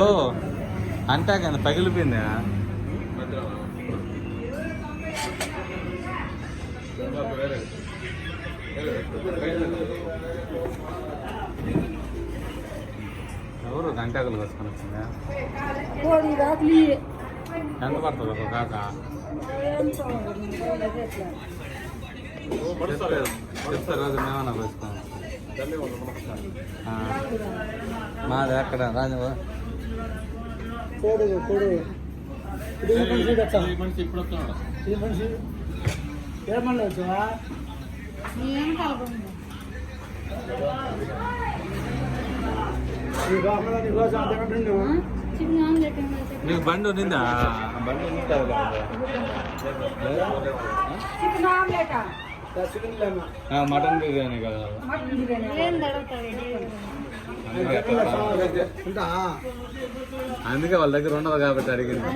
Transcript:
ఓ అంటే కదా పగిలిపోయిందా? ఎవరు గంటకులు వేసుకొని వచ్చిందా? ఎంత పడుతుంది ఒక కాక? చెప్తారు రోజు మేమన్నా వేసుకోం మాది అక్కడ రాజు కోడి కోడి. ఇది ఈ మనిషి ఇప్పుడు వస్తున్నాడు. ఈ మనిషి ఏమన్నా వచ్చా ఏం కలపండి నీకు బండి ఉండిందా? బండి మటన్ బిర్యానీ కదా. అందుకే వాళ్ళ దగ్గర ఉండదు కాబట్టి అడిగింది.